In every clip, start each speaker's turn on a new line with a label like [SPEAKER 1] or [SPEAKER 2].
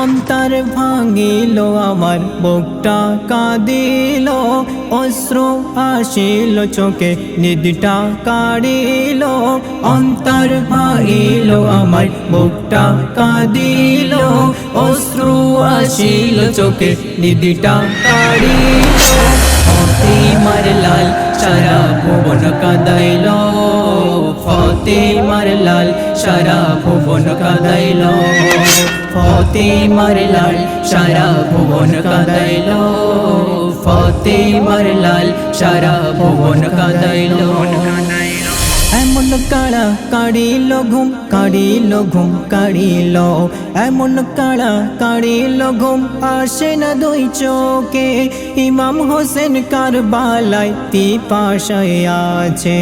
[SPEAKER 1] অন্তর ভাঙিল, আমার বুকটা কাঁদিল, অশ্র আসিল, চোখে নিদিটা কাড়িল। অন্তর ভাঙিল, আমার বুকটা কাঁদিল, অশ্র আসিল, চোখে নিদিটা কাড়িল। মার লাল সারা ভুবন কাঁদাইল। ফতেমার লাল, সারা ভুবন কাদাইল। ফতেমার লাল, সারা ভুবন কাদাইল। ফতেমার লাল, সারা ভুবন কাদাইল। কাড়া কাড়িল ঘুম কাড়িল ঘুম, কাড়িল। এমন কাড়া কাড়িল ঘুম, আসে না দুই চোখে। ইমাম হোসেন কারবালায় তি পাশায় আছে।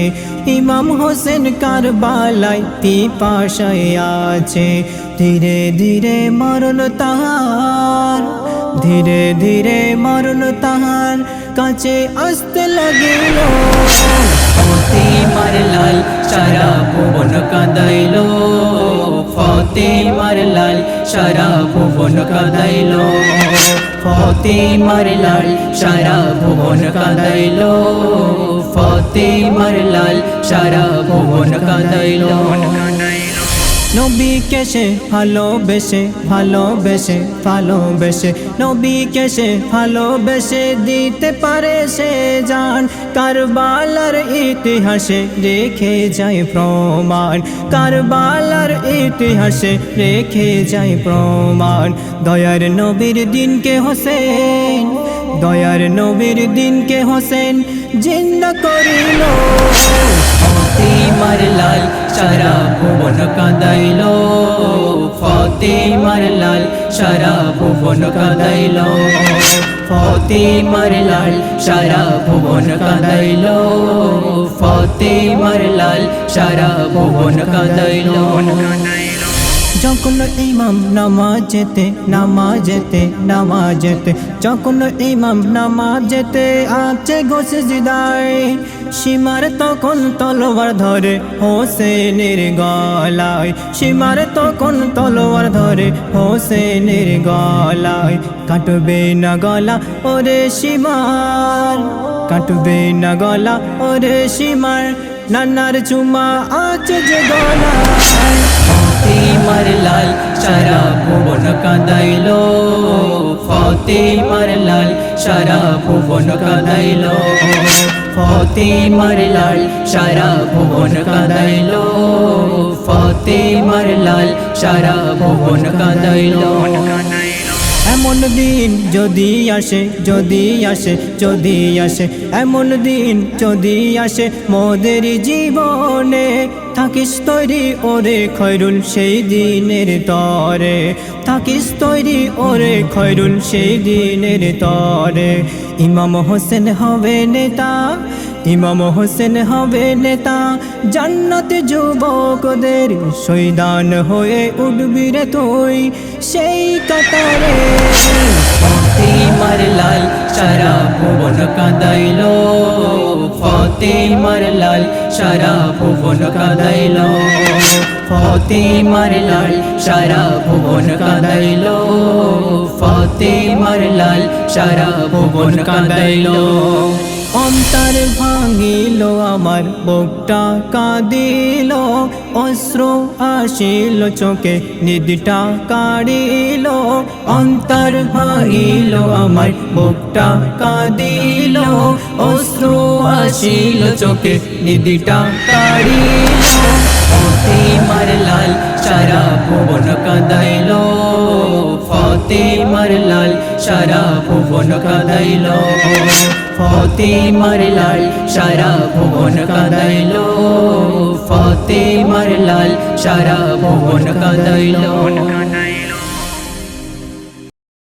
[SPEAKER 1] ইমাম হোসেন কারবালায় তি পাশায় আছে। ধীরে ধীরে মরণ তাহার, ধীরে ধীরে মরণ তাহার কাছে আসতে লাগিল। ফতেমার লাল সারা ভুবন কাঁদাইল ফতেমার লাল সারা ভুবন কাঁদাইল ফতেমার লাল সারা ভুবন কাঁদাইল ফতেমার লাল সারা ভুবন কাঁদাইল নবী কেসে ভালোবেসে ভালোবেসে ভালোবেসে। নবী কেসে ভালোবেসে দিতে পারে সে জান। কারবালার ইতিহাসে রেখে যায় প্রমাণ। কারবালার ইতিহাসে রেখে যায় প্রমাণ। দয়ার নবীর দিনকে হোসেন, দয়ার নবীর দিনকে হোসেন, জিন্দা করিল। ফতেমার লাল সারা ভুবন কাঁদাইল। ফাতেমার লাল সারা ভুবন কাঁদাইল। ফাতেমার লাল সারা ভুবন কাঁদাইল। ফাতেমার লাল সারা ভুবন কাঁদাইল। যখন ইমাম নামাজেতে নামাজেতে নামাজেতে, যখন ইমাম নামাজেতে আছে ঘোষ জিদায় সীমার তখন তলোয়ার ধরে হোসেনের গলায়, সীমার তখন তলোয়ার ধরে হোসেনের গলায়, কাটবে না গলা ওরে সীমার, কাটবে না গলা ওরে সীমার, নানার চুমা আছে যে গলায়। ফতেমার লাল সারা ভুবন কাঁদাইল ফতেমার লাল সারা ভুবন কাঁদাইল ফতেমার লাল সারা ভুবন কাঁদাইল ফতেমার লাল সারা ভুবন কাঁদাইল এমন দিন যদি আসে যদি আসে যদি আসে, এমন দিন যদি আসে, মোদের জীবনে থাকিস তৈরি ওরে খৈরুল সেই দিনের তরে। থাকিস তৈরি ওরে খৈরুল সেই দিনের তরে। ইমাম হোসেন হবে নেতা, ইমাম হোসেন হবে নেতা, জান্নাতে যুবকদের শৈদান হয়ে উঠবি রে তুই। সেই কাতারে সারা ভুবন কাঁদাইল ফতেমার লাল সারা ভুবন কাঁদাইল ফতেমার লাল সারা ভুবন কাঁদাইল ফতেমার লাল সারা ভুবন কাঁদাইল অন্তর ভাঙিল, আমার বুকটা কাঁদিল, অশ্র আসিল, চোখে নিদিটা কাড়িল। অন্তর ভাঙিল, আমার বুকটা কাঁদিল, অশ্র আসিল, চোখে নিদিটা কাড়িল। ফতেমার লাল সারা ভুবন কাঁদাইল, ফতেমার লাল সারা ভুবন কাঁদাইল। ফতেমার মারলাল সারা ভুবন কাঁদাইল। ফতে মারলাল সারা ভুবন কাঁদাইল।